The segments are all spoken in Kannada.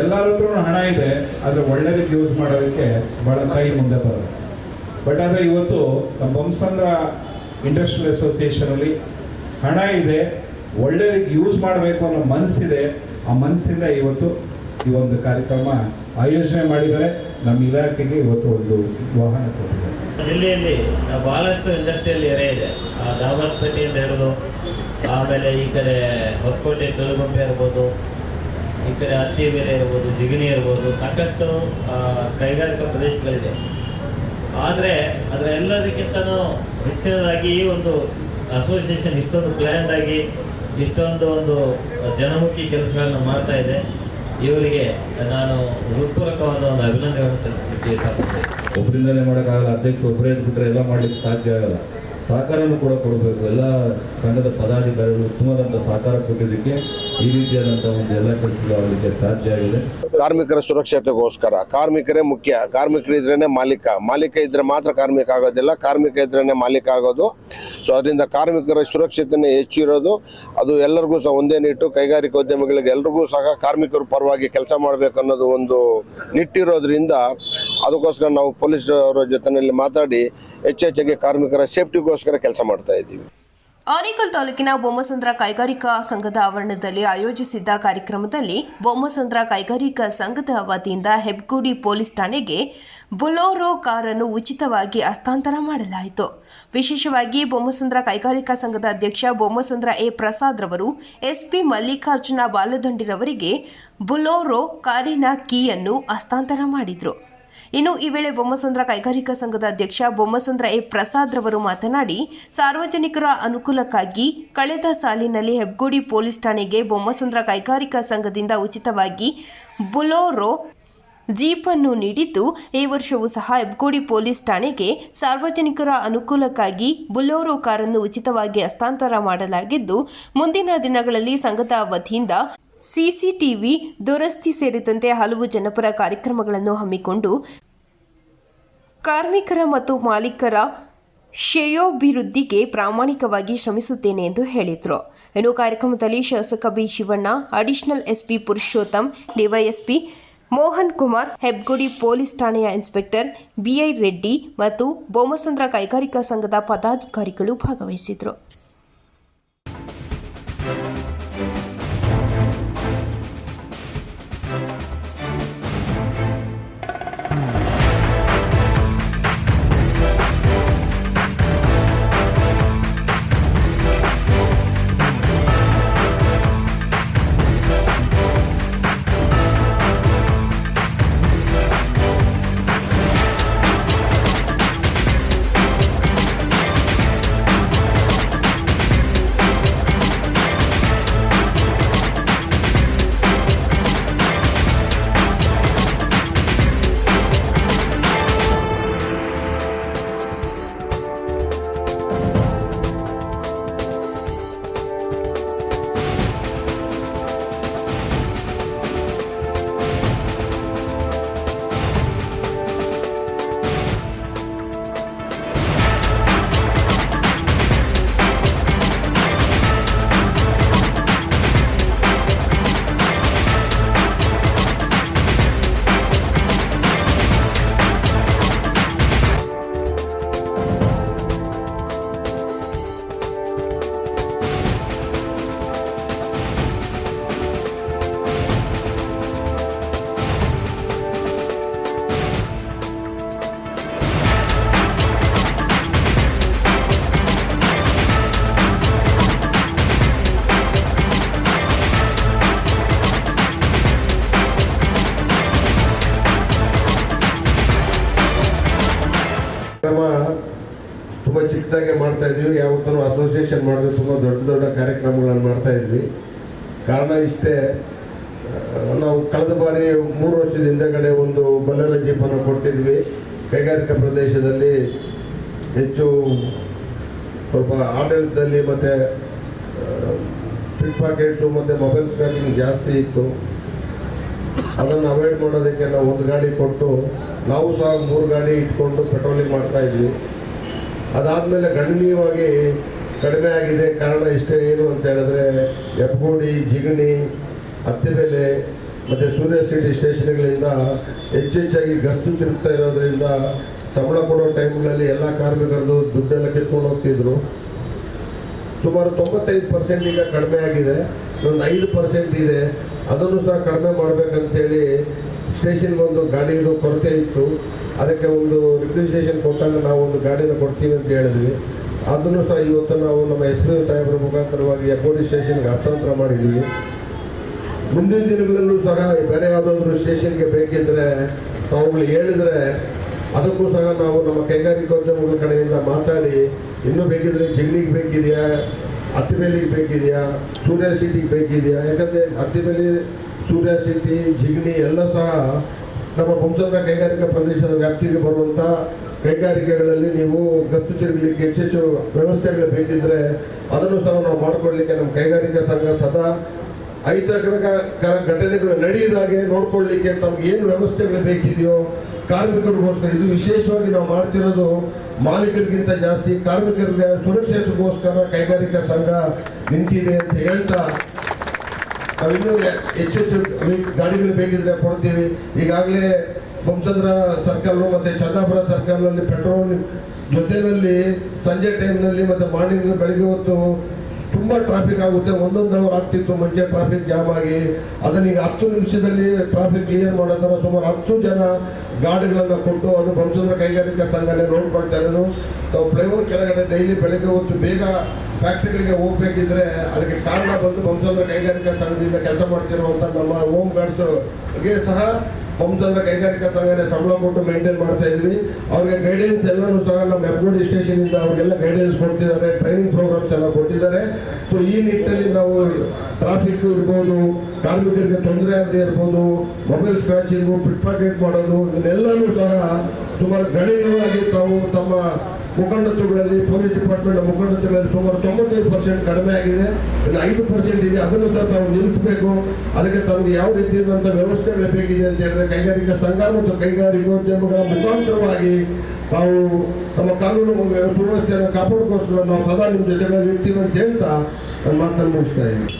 ಎಲ್ಲರ ಹಣ ಇದೆ, ಆದರೆ ಒಳ್ಳೇದಕ್ಕೆ ಯೂಸ್ ಮಾಡೋದಕ್ಕೆ ಭಾಳ ಕೈ ಮುಂದೆ ಬರುತ್ತೆ ಬಟ್ ಆದರೆ ಇವತ್ತು ನಮ್ಮ ಬಂಸಂದ್ರ ಇಂಡಸ್ಟ್ರಿಯಲ್ ಅಸೋಸಿಯೇಷನಲ್ಲಿ ಹಣ ಇದೆ, ಒಳ್ಳೇದಕ್ಕೆ ಯೂಸ್ ಮಾಡಬೇಕು ಅನ್ನೋ ಮನಸ್ಸಿದೆ. ಆ ಮನಸ್ಸಿಂದ ಇವತ್ತು ಈ ಒಂದು ಕಾರ್ಯಕ್ರಮ ಆಯೋಜನೆ ಮಾಡಿದರೆ ನಮ್ಮ ಇಲಾಖೆಗೆ ಇವತ್ತು ಒಂದು ವಾಹನ ಕೊಟ್ಟಿದೆ ಜಿಲ್ಲೆಯಲ್ಲಿ ಬಹಳಷ್ಟು ಇಂಡಸ್ಟ್ರಿಯಲ್ ಏರಿಯಾ ಇದೆ. ಆ ಅಂತ ಹೇಳೋದು ಆಮೇಲೆ ಈ ಕಡೆ ಹೊಸಕೋಟೆ ಕಲ್ಗುಂಬೆ ಇರ್ಬೋದು ಈ ಕಡೆ ಹತ್ತಿಬೇರೆ ಇರ್ಬೋದು, ಜಿಗಣಿ ಇರ್ಬೋದು, ಸಾಕಷ್ಟು ಕೈಗಾರಿಕಾ ಪ್ರದೇಶಗಳಿದೆ. ಆದರೆ ಅದರ ಎಲ್ಲದಕ್ಕಿಂತನೂ ಹೆಚ್ಚಿನದಾಗಿ ಈ ಒಂದು ಅಸೋಸಿಯೇಷನ್ ಇಷ್ಟೊಂದು ಪ್ಲ್ಯಾನ್ಡ್ ಆಗಿ ಇಷ್ಟೊಂದು ಒಂದು ಜನಮುಖಿ ಕೆಲಸಗಳನ್ನು ಮಾಡ್ತಾ ಇದೆ. ಇವರಿಗೆ ನಾನು ಹೃತ್ಪೂರ್ವಕವಾದ ಒಂದು ಅಭಿನಂದನೆಗಳನ್ನು ಸಲ್ಲಿಸಲಿಕ್ಕೆ ಒಬ್ಬರಿಂದಲೇ ಮಾಡೋಕ್ಕಾಗಲ್ಲ, ಅಧ್ಯಕ್ಷ ಒಬ್ಬರೇ ಇದ್ಬಿಟ್ರೆ ಎಲ್ಲ ಮಾಡಲಿಕ್ಕೆ ಸಾಧ್ಯ ಆಗಲ್ಲ. ಸಹಕಾರನೂ ಕೂಡ ಕೊಡಬೇಕು. ಎಲ್ಲ ಸಂಘದ ಪದಾಧಿಕಾರಿಗಳು ಉತ್ತಮವಾದಂಥ ಸಹಕಾರ ಕೊಟ್ಟಿದ್ದಕ್ಕೆ ಈ ರೀತಿಯಾದಂಥ ಒಂದು ಎಲ್ಲ ಕೆಲಸಗಳು ಆಗಲಿಕ್ಕೆ ಸಾಧ್ಯ ಆಗಿದೆ. ಕಾರ್ಮಿಕರ ಸುರಕ್ಷತೆಗೋಸ್ಕರ. ಕಾರ್ಮಿಕರೇ ಮುಖ್ಯ. ಕಾರ್ಮಿಕರಿದ್ರೇನೆ ಮಾಲೀಕ. ಮಾಲೀಕ ಇದ್ರೆ ಮಾತ್ರ ಕಾರ್ಮಿಕ ಆಗೋದಿಲ್ಲ. ಕಾರ್ಮಿಕ ಇದ್ರೇನೆ ಮಾಲೀಕ ಆಗೋದು. ಸೊ ಅದರಿಂದ ಕಾರ್ಮಿಕರ ಸುರಕ್ಷತೆನೇ ಹೆಚ್ಚು ಇರೋದು. ಅದು ಎಲ್ಲರಿಗೂ ಸಹ ಒಂದೇ ನಿಟ್ಟು ಕೈಗಾರಿಕೋದ್ಯಮಿಗಳಿಗೆ ಎಲ್ರಿಗೂ ಸಹ ಕಾರ್ಮಿಕರು ಪರವಾಗಿ ಕೆಲಸ ಮಾಡಬೇಕು ಅನ್ನೋದು ಒಂದು ನಿಟ್ಟಿರೋದ್ರಿಂದ, ಅದಕ್ಕೋಸ್ಕರ ನಾವು ಪೊಲೀಸ್ ಅವರ ಜೊತೆಯಲ್ಲಿ ಮಾತಾಡಿ ಹೆಚ್ಚೆಚ್ಚಾಗಿ ಕಾರ್ಮಿಕರ ಸೇಫ್ಟಿಗೋಸ್ಕರ ಕೆಲಸ ಮಾಡ್ತಾ ಇದ್ದೀವಿ. ಆನೇಕಲ್ ತಾಲೂಕಿನ ಬೊಮ್ಮಸಂದ್ರ ಕೈಗಾರಿಕಾ ಸಂಘದ ಆವರಣದಲ್ಲಿ ಆಯೋಜಿಸಿದ್ದ ಕಾರ್ಯಕ್ರಮದಲ್ಲಿ ಬೊಮ್ಮಸಂದ್ರ ಕೈಗಾರಿಕಾ ಸಂಘದ ವತಿಯಿಂದ ಹೆಬ್ಗುಡಿ ಪೊಲೀಸ್ ಠಾಣೆಗೆ ಬುಲೋರೋ ಕಾರನ್ನು ಉಚಿತವಾಗಿ ಹಸ್ತಾಂತರ ಮಾಡಲಾಯಿತು. ವಿಶೇಷವಾಗಿ ಬೊಮ್ಮಸಂದ್ರ ಕೈಗಾರಿಕಾ ಸಂಘದ ಅಧ್ಯಕ್ಷ ಬೊಮ್ಮಸಂದ್ರ ಎ ಪ್ರಸಾದ್ ರವರು, ಎಸ್ಪಿ ಮಲ್ಲಿಕಾರ್ಜುನ ಬಾಲದಂಡಿರವರಿಗೆ ಬುಲೋರೋ ಕಾರಿನ ಕೀಯನ್ನು ಹಸ್ತಾಂತರ ಮಾಡಿದರು. ಇನ್ನು ಈ ವೇಳೆ ಬೊಮ್ಮಸಂದ್ರ ಕೈಗಾರಿಕಾ ಸಂಘದ ಅಧ್ಯಕ್ಷ ಬೊಮ್ಮಸಂದ್ರ ಎ. ಪ್ರಸಾದ್ ರವರು ಮಾತನಾಡಿ, ಸಾರ್ವಜನಿಕರ ಅನುಕೂಲಕ್ಕಾಗಿ ಕಳೆದ ಸಾಲಿನಲ್ಲಿ ಹೆಬ್ಗೋಡಿ ಪೊಲೀಸ್ ಠಾಣೆಗೆ ಬೊಮ್ಮಸಂದ್ರ ಕೈಗಾರಿಕಾ ಸಂಘದಿಂದ ಉಚಿತವಾಗಿ ಬುಲೋರೋ ಜೀಪನ್ನು ನೀಡಿದ್ದು, ಈ ವರ್ಷವೂ ಸಹ ಹೆಬ್ಗೋಡಿ ಪೊಲೀಸ್ ಠಾಣೆಗೆ ಸಾರ್ವಜನಿಕರ ಅನುಕೂಲಕ್ಕಾಗಿ ಬುಲೋರೋ ಕಾರನ್ನು ಉಚಿತವಾಗಿ ಹಸ್ತಾಂತರ ಮಾಡಲಾಗಿದ್ದು, ಮುಂದಿನ ದಿನಗಳಲ್ಲಿ ಸಂಘದ ವತಿಯಿಂದ ಸಿಸಿಟಿವಿ ದುರಸ್ತಿ ಸೇರಿದಂತೆ ಹಲವು ಜನಪರ ಕಾರ್ಯಕ್ರಮಗಳನ್ನು ಹಮ್ಮಿಕೊಂಡು ಕಾರ್ಮಿಕರ ಮತ್ತು ಮಾಲೀಕರ ಶ್ರೇಯೋಭಿವೃದ್ಧಿಗೆ ಪ್ರಾಮಾಣಿಕವಾಗಿ ಶ್ರಮಿಸುತ್ತೇನೆ ಎಂದು ಹೇಳಿದರು. ಇನ್ನು ಕಾರ್ಯಕ್ರಮದಲ್ಲಿ ಶಾಸಕ B Shivanna, additional SP Purushottam, DYSP Mohan Kumar, Hebbagodi police ಠಾಣೆಯ ಇನ್ಸ್ಪೆಕ್ಟರ್ ಬಿಐ ರೆಡ್ಡಿ ಮತ್ತು ಬೊಮ್ಮಸಂದ್ರ ಕೈಗಾರಿಕಾ ಸಂಘದ ಪದಾಧಿಕಾರಿಗಳು ಭಾಗವಹಿಸಿದರು. ಕ್ರಮ ಇದ್ವಿ ಅಸೋಸಿಯೇಷನ್ ಮಾಡಿದ್ರೆ ತುಂಬ ದೊಡ್ಡ ದೊಡ್ಡ ಕಾರ್ಯಕ್ರಮಗಳನ್ನು ಮಾಡ್ತಾ ಇದ್ವಿ. ಕಾರಣ ಇಷ್ಟೇ ನಾವು ಕಳೆದ ಬಾರಿ ಮೂರು ವರ್ಷದ ಹಿಂದೆಗಡೆ ಒಂದು ಬಲ್ಲರ ಜೀಪನ್ನು ಕೊಟ್ಟಿದ್ವಿ. ಕೈಗಾರಿಕಾ ಪ್ರದೇಶದಲ್ಲಿ ಹೆಚ್ಚು ಸ್ವಲ್ಪ ಆಡಳಿತದಲ್ಲಿ ಮತ್ತು ಪಿಕ್ ಪಾಕೆಟು ಮತ್ತು ಮೊಬೈಲ್ ಸ್ಕ್ರಾಚಿಂಗ್ ಜಾಸ್ತಿ ಇತ್ತು. ಅದನ್ನು ಅವಾಯ್ಡ್ ಮಾಡೋದಕ್ಕೆ ನಾವು ಒಂದು ಗಾಡಿ ಕೊಟ್ಟು, ನಾವು ಸಹ ಮೂರು ಗಾಡಿ ಇಟ್ಕೊಂಡು ಪೆಟ್ರೋಲಿಂಗ್ ಮಾಡ್ತಾ ಇದ್ವಿ. ಅದಾದಮೇಲೆ ಗಣನೀಯವಾಗಿ ಕಡಿಮೆ ಆಗಿದೆ. ಕಾರಣ ಇಷ್ಟೇ ಏನು ಅಂತ ಹೇಳಿದ್ರೆ ಎಪ್ಗೋಡಿ ಜಿಗಣಿ ಹತ್ತಿಬೆಲೆ ಮತ್ತು ಸೂರ್ಯ ಸಿಟಿ ಸ್ಟೇಷನ್ಗಳಿಂದ ಹೆಚ್ಚೆಚ್ಚಾಗಿ ಗಸ್ತು ತಿರುಗ್ತಾ ಇರೋದ್ರಿಂದ ಸಂಬಳ ಕೊಡೋ ಟೈಮ್ಗಳಲ್ಲಿ ಎಲ್ಲ ಕಾರ್ಮಿಕರದು ದುಡ್ಡೆಲ್ಲ ಕಿತ್ಕೊಂಡು ಹೋಗ್ತಿದ್ರು. ಸುಮಾರು ತೊಂಬತ್ತೈದು ಪರ್ಸೆಂಟ್ ಈಗ ಕಡಿಮೆ ಆಗಿದೆ. ಒಂದು ಐದು ಪರ್ಸೆಂಟ್ ಇದೆ. ಅದನ್ನು ಸಹ ಕಡಿಮೆ ಮಾಡಬೇಕಂತೇಳಿ ಸ್ಟೇಷನ್ಗೆ ಒಂದು ಗಾಡಿದು ಕೊರತೆ ಇತ್ತು. ಅದಕ್ಕೆ ಒಂದು ರಿಕ್ವಿಸೇಷನ್ ಕೊಟ್ಟಾಗ ನಾವು ಒಂದು ಗಾಡಿನ ಕೊಡ್ತೀವಿ ಅಂತ ಹೇಳಿದ್ವಿ. ಅದನ್ನು ಸಹ ಇವತ್ತು ನಾವು ನಮ್ಮ ಎಸ್ ಪಿ ಸಾಹೇಬರ ಮುಖಾಂತರವಾಗಿ ಪೊಲೀಸ್ ಸ್ಟೇಷನ್ಗೆ ಹಸ್ತಾಂತರ ಮಾಡಿದ್ದೀವಿ. ಮುಂದಿನ ದಿನಗಳಲ್ಲೂ ಸಹ ಬೇರೆ ಯಾವುದಾದ್ರೂ ಸ್ಟೇಷನ್ಗೆ ಬೇಕಿದ್ದರೆ ಅವುಗಳು ಹೇಳಿದರೆ ಅದಕ್ಕೂ ಸಹ ನಾವು ನಮ್ಮ ಕೈಗಾರಿಕೋದ್ಯಮಗಳ ಕಡೆಯಿಂದ ಮಾತಾಡಿ, ಇನ್ನೂ ಬೇಕಿದ್ರೆ ಜಿಗ್ನಿಗೆ ಬೇಕಿದೆಯಾ, ಹತ್ತಿಬೇಲಿಗೆ ಬೇಕಿದೆಯಾ, ಸೂರ್ಯ ಸಿಟಿಗೆ ಬೇಕಿದೆಯಾ, ಯಾಕಂದರೆ ಹತ್ತಿಬೇಲಿ ಸೂರ್ಯ ಸಿಟಿ ಜಿಗ್ನಿ ಎಲ್ಲ ಸಹ ನಮ್ಮ ಬಂಸಂದ್ರ ಕೈಗಾರಿಕಾ ಪ್ರದೇಶದ ವ್ಯಾಪ್ತಿಗೆ ಬರುವಂಥ ಕೈಗಾರಿಕೆಗಳಲ್ಲಿ ನೀವು ಗತ್ತು ತಿರುಗಲಿಕ್ಕೆ ಹೆಚ್ಚೆಚ್ಚು ವ್ಯವಸ್ಥೆಗಳು ಬೇಕಿದ್ದರೆ ಅದನ್ನು ಸಹ ನಾವು ಮಾಡಿಕೊಡ್ಲಿಕ್ಕೆ ನಮ್ಮ ಕೈಗಾರಿಕಾ ಸಂಘ ಸದಾ ಅಹಿತಕರ ಘಟನೆಗಳು ನಡೆಯದಾಗೆ ನೋಡ್ಕೊಳ್ಳಿಕ್ಕೆ ತಮ್ಗೆ ಏನು ವ್ಯವಸ್ಥೆಗಳು ಬೇಕಿದೆಯೋ ಕಾರ್ಮಿಕರಿಗೋಸ್ಕರ, ಇದು ವಿಶೇಷವಾಗಿ ನಾವು ಮಾಡ್ತಿರೋದು ಮಾಲೀಕರಿಗಿಂತ ಜಾಸ್ತಿ, ಕಾರ್ಮಿಕರಿಗೆ ಸುರಕ್ಷತೆಗೋಸ್ಕರ ಕೈಗಾರಿಕಾ ಸಂಘ ನಿಂತಿದೆ ಅಂತ ಹೇಳ್ತಾ ನಾವಿನ್ನೂ ಹೆಚ್ಚೆಚ್ಚು ಗಾಡಿಗಳು ಬೇಕಿದ್ರೆ ಕೊಡ್ತೀವಿ. ಈಗಾಗಲೇ ಬೊಮ್ಮಸಂದ್ರ ಸರ್ಕಲ್ ಮತ್ತೆ ಚಂದಾಪುರ ಸರ್ಕಲ್ನಲ್ಲಿ ಪೆಟ್ರೋಲ್ ಜೊತೆಯಲ್ಲಿ ಸಂಜೆ ಟೈಮ್ನಲ್ಲಿ ಮತ್ತೆ ಮಾರ್ನಿಂಗ್ ಬೆಳಿಗ್ಗೆ ಹೊತ್ತು ತುಂಬ ಟ್ರಾಫಿಕ್ ಆಗುತ್ತೆ. ಒಂದೊಂದು ಅವರ್ ಆಗ್ತಿತ್ತು ಮುಂಚೆ ಟ್ರಾಫಿಕ್ ಜಾಮ್ ಆಗಿ. ಅದನ್ನ ಈಗ ಹತ್ತು ನಿಮಿಷದಲ್ಲಿ ಟ್ರಾಫಿಕ್ ಕ್ಲಿಯರ್ ಮಾಡೋ ಸುಮಾರು ಹತ್ತು ಜನ ಗಾಡಿಗಳನ್ನು ಕೊಟ್ಟು ಅದು ಬೊಮ್ಮಸಂದ್ರ ಕೈಗಾರಿಕಾ ಸಂಘನೆ ನೋಡ್ಕೊಳ್ತಾ ಇರೋದು. ತಾವು ಫ್ಲೈಓವರ್ ಕೆಳಗಡೆ ಡೈಲಿ ಬೆಳಗ್ಗೆ ಹೊತ್ತು ಬೇಗ ಫ್ಯಾಕ್ಟ್ರಿಗಳಿಗೆ ಹೋಗ್ಬೇಕಿದ್ರೆ ಅದಕ್ಕೆ ಕಾರಣ ಬಂದು ಬೊಮ್ಮಸಂದ್ರ ಕೈಗಾರಿಕಾ ಸಂಘದಿಂದ ಕೆಲಸ ಮಾಡ್ತಿರುವಂಥ ನಮ್ಮ ಹೋಮ್ ಗಾರ್ಡ್ಸ್ಗೆ ಸಹ ಬೊಮ್ಮಸಂದ್ರ ಕೈಗಾರಿಕಾ ಸಂಘನೇ ಸಂಬಳ ಕೊಟ್ಟು ಮೇಂಟೈನ್ ಮಾಡ್ತಾ ಇದ್ವಿ. ಅವ್ರಿಗೆ ಗೈಡೆನ್ಸ್ ಎಲ್ಲರೂ ಸಹ ನಮ್ಮ ಹೆಬ್ಬಗೋಡಿ ಸ್ಟೇಷನಿಂದ ಅವ್ರಿಗೆಲ್ಲ ಗೈಡೆನ್ಸ್ ಕೊಡ್ತಿದ್ದಾರೆ ಟ್ರೈನಿಂಗ್ ಪ್ರೋಗ್ರಾಮ್ಸ್ ಎಲ್ಲ ಕೊಟ್ಟಿದ್ದಾರೆ. ಸೊ ಈ ನಿಟ್ಟಿನಲ್ಲಿ ನಾವು ಟ್ರಾಫಿಕ್ ಇರ್ಬೋದು, ಕಾರ್ಮಿಕರಿಗೆ ತೊಂದರೆ ಆಗದೆ ಇರ್ಬೋದು ಮೊಬೈಲ್ ಸ್ಕ್ರಾಚಿಂಗು ಪಿಟ್ ಪಾಕೆಟ್ ಮಾಡೋದು ಇದನ್ನೆಲ್ಲವೂ ಸಹ ಸುಮಾರು ಗಣನೀಯವಾಗಿ ತಾವು ತಮ್ಮ ಮುಖಂಡತ್ವಗಳಲ್ಲಿ ಪೊಲೀಸ್ ಡಿಪಾರ್ಟ್ಮೆಂಟ್ ಮುಖಂಡತ್ವಗಳಲ್ಲಿ ಸುಮಾರು ತೊಂಬತ್ತೈದು ಪರ್ಸೆಂಟ್ ಕಡಿಮೆ ಆಗಿದೆ. ಇನ್ನು ಐದು ಪರ್ಸೆಂಟ್ ಇದೆ. ಅದನ್ನು ಸಹ ತಾವು ನಿಲ್ಲಿಸಬೇಕು. ಅದಕ್ಕೆ ತಮಗೆ ಯಾವ ರೀತಿಯಾದಂಥ ವ್ಯವಸ್ಥೆಗಳು ಬೇಕಿದೆ ಅಂತ ಹೇಳಿದ್ರೆ ಕೈಗಾರಿಕಾ ಸಂಘ ಮತ್ತು ಕೈಗಾರಿಕೋದ್ಯಮಗಳ ಮುಖಾಂತರವಾಗಿ ತಾವು ತಮ್ಮ ಕಾನೂನು ಸುವ್ಯವಸ್ಥೆಯನ್ನು ಕಾಪಾಡೋಕ್ಕೋಸ್ಕರ ನಾವು ಸದಾ ನಿಮ್ಮ ಜೊತೆಗಳಲ್ಲಿ ಇರ್ತೀವಿ ಅಂತ ಹೇಳ್ತಾ ನನ್ನ ಮಾತನ್ನು ಮುಗಿಸ್ತಾ ಇದ್ದೀನಿ.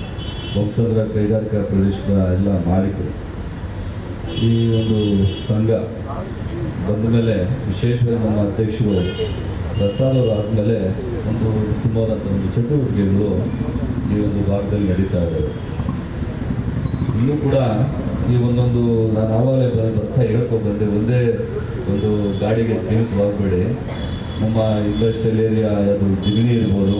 ಕೈಗಾರಿಕಾ ಪ್ರದೇಶದ ಎಲ್ಲ ಮಾಲೀಕರು ಈ ಒಂದು ಸಂಘ ಬಂದ ಮೇಲೆ ವಿಶೇಷವಾಗಿ ನಮ್ಮ ಅಧ್ಯಕ್ಷರು ಪ್ರಸಾದ್ ಆದಮೇಲೆ ಒಂದು ಉತ್ತಮವಾದಂಥ ಒಂದು ಚಟುವಟಿಕೆಗಳು ಈ ಒಂದು ಭಾಗದಲ್ಲಿ ನಡೀತಾ ಇದ್ದಾವೆ ಇಲ್ಲೂ ಕೂಡ ಈ ಒಂದೊಂದು ನಾನು ಆವಾಗಲೇ ಬರ್ತಾ ಹೇಳ್ಕೊಬಂದೆ ಬಂದೆ, ಒಂದೇ ಒಂದು ಗಾಡಿಗೆ ಸೀಮಿತವಾಗಬೇಡಿ. ನಮ್ಮ ಇಂಡಸ್ಟ್ರಿಯಲ್ ಏರಿಯಾ ಅದು ಜಿಗಣಿ ಇರ್ಬೋದು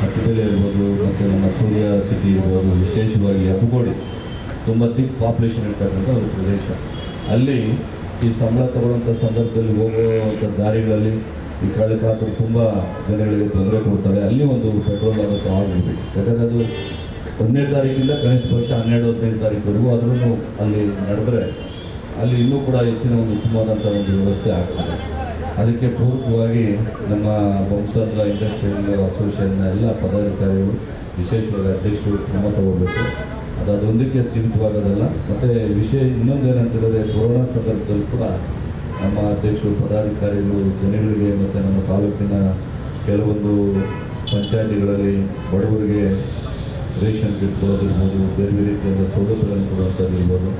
ಹತ್ತಿಬೆಲೆ ಇರ್ಬೋದು, ಮತ್ತು ನಮ್ಮ ಸೂರ್ಯ ಸಿಟಿ ಇರ್ಬೋದು, ವಿಶೇಷವಾಗಿ ಅಬ್ಬಗೋಡಿ ತುಂಬ ತಿಕ್ ಪಾಪ್ಯುಲೇಷನ್ ಇರ್ತಕ್ಕಂಥ ಒಂದು ಪ್ರದೇಶ. ಅಲ್ಲಿ ಈ ಸಂಬಳ ತಗೊಳ್ಳೋಂಥ ಸಂದರ್ಭದಲ್ಲಿ ಹೋಗುವಂಥ ದಾರಿಗಳಲ್ಲಿ ಈ ಕಳ್ಳಕಾಕರು ತುಂಬ ಜನಗಳಿಗೆ ತೊಂದರೆ ಕೊಡ್ತಾರೆ ಅಲ್ಲಿ ಒಂದು ಪೆಟ್ರೋಲ್ ಆಗುತ್ತೆ ಆಗಬೇಕು ಯಾಕಂದರೆ ಅದು ಒಂದನೇ ತಾರೀಕಿಂದ ಕನಿಷ್ಠ ವರ್ಷ ಹನ್ನೆರಡು ಹದಿನೈದು ತಾರೀಕುವರೆಗೂ ಅದನ್ನು ಅಲ್ಲಿ ನಡೆದ್ರೆ ಅಲ್ಲಿ ಇನ್ನೂ ಕೂಡ ಹೆಚ್ಚಿನ ಒಂದು ಉತ್ತಮವಾದಂಥ ಒಂದು ವ್ಯವಸ್ಥೆ ಆಗ್ತದೆ. ಅದಕ್ಕೆ ಪೂರ್ವಕವಾಗಿ ನಮ್ಮ ಬಂಸಂದ್ರ ಇಂಡಸ್ಟ್ರಿಯಲ್ ಅಸೋಸಿಯೇಷನ್ನ ಎಲ್ಲ ಪದಾಧಿಕಾರಿಗಳು, ವಿಶೇಷವಾಗಿ ಅಧ್ಯಕ್ಷರು ಕ್ರಮ ತಗೋಬೇಕು ಅದು ಅದೊಂದಕ್ಕೆ ಸೀಮಿತವಾಗೋದಲ್ಲ. ಮತ್ತು ವಿಷಯ ಇನ್ನೊಂದು ಏನಂತಂದರೆ ಕೊರೋನಾ ಸಂದರ್ಭದಲ್ಲಿ ಕೂಡ ನಮ್ಮ ಅಧ್ಯಕ್ಷರು, ಪದಾಧಿಕಾರಿಗಳು, ಜನಗಳಿಗೆ ಮತ್ತು ನಮ್ಮ ತಾಲೂಕಿನ ಕೆಲವೊಂದು ಪಂಚಾಯಿತಿಗಳಲ್ಲಿ ಬಡವರಿಗೆ ರೇಷನ್ ಕಿಟ್ ಕೊಡೋದಿರ್ಬೋದು, ಬೇರೆ ಬೇರೆ ರೀತಿಯಾದ ಸೌಲಭ್ಯಗಳನ್ನು ಕೊಡುವಂಥದ್ದಿರ್ಬೋದು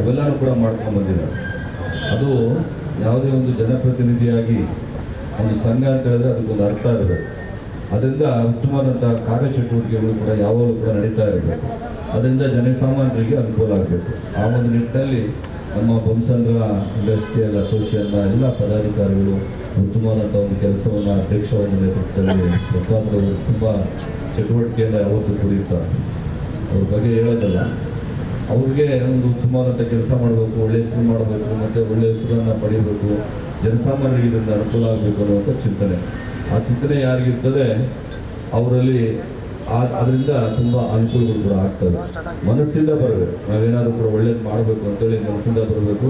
ಅವೆಲ್ಲರೂ ಕೂಡ ಮಾಡ್ಕೊಂಡು ಬಂದಿದ್ದಾರೆ. ಅದು ಯಾವುದೇ ಒಂದು ಜನಪ್ರತಿನಿಧಿಯಾಗಿ ಒಂದು ಸಂಘ ಅಂತ ಹೇಳಿದ್ರೆ ಅದಕ್ಕೊಂದು ಅರ್ಥ ಇರಬೇಕು ಅದರಿಂದ ಉತ್ತಮವಾದಂಥ ಕಾರ್ಯಚಟುವಟಿಕೆಗಳು ಕೂಡ ಯಾವಾಗಲೂ ಕೂಡ ನಡೀತಾ ಇರಬೇಕು ಅದರಿಂದ ಜನಸಾಮಾನ್ಯರಿಗೆ ಅನುಕೂಲ ಆಗಬೇಕು. ಆ ಒಂದು ನಿಟ್ಟಿನಲ್ಲಿ ನಮ್ಮ ಬೊಮ್ಮಸಂದ್ರ ಇಂಡಸ್ಟ್ರಿಯಲ್ ಅಸೋಸಿಯೇಷನ್ನ ಎಲ್ಲ ಪದಾಧಿಕಾರಿಗಳು ಉತ್ತಮವಾದಂಥ ಒಂದು ಕೆಲಸವನ್ನು ಅಧ್ಯಕ್ಷವನ್ನು ನೇತೃತ್ವದಲ್ಲಿ ಪ್ರಸಾದ್ ಅವರು ತುಂಬ ಚಟುವಟಿಕೆಯಿಂದ ಯಾವತ್ತೂ ಕುಡಿಯುತ್ತಾರೆ ಅವ್ರ ಬಗ್ಗೆ ಹೇಳೋದಲ್ಲ. ಅವ್ರಿಗೆ ಒಂದು ಉತ್ತಮವಾದಂಥ ಕೆಲಸ ಮಾಡಬೇಕು, ಒಳ್ಳೆ ಹೆಸರು ಮಾಡಬೇಕು, ಮತ್ತು ಒಳ್ಳೆ ಹೆಸರನ್ನು ಪಡಿಬೇಕು, ಜನಸಾಮಾನ್ಯರಿಗೆ ಇದರಿಂದ ಅನುಕೂಲ ಆಗಬೇಕು ಅನ್ನುವಂಥ ಚಿಂತನೆ. ಆ ಚಿಂತನೆ ಯಾರಿಗಿರ್ತದೆ, ಅವರಲ್ಲಿ ಅದರಿಂದ ತುಂಬ ಅನುಕೂಲಗಳು ಕೂಡ ಆಗ್ತವೆ. ಮನಸ್ಸಿಂದ ಬರಬೇಕು. ನಾವೇನಾದರೂ ಕೂಡ ಒಳ್ಳೇದು ಮಾಡಬೇಕು ಅಂತೇಳಿ ಮನಸ್ಸಿಂದ ಬರಬೇಕು.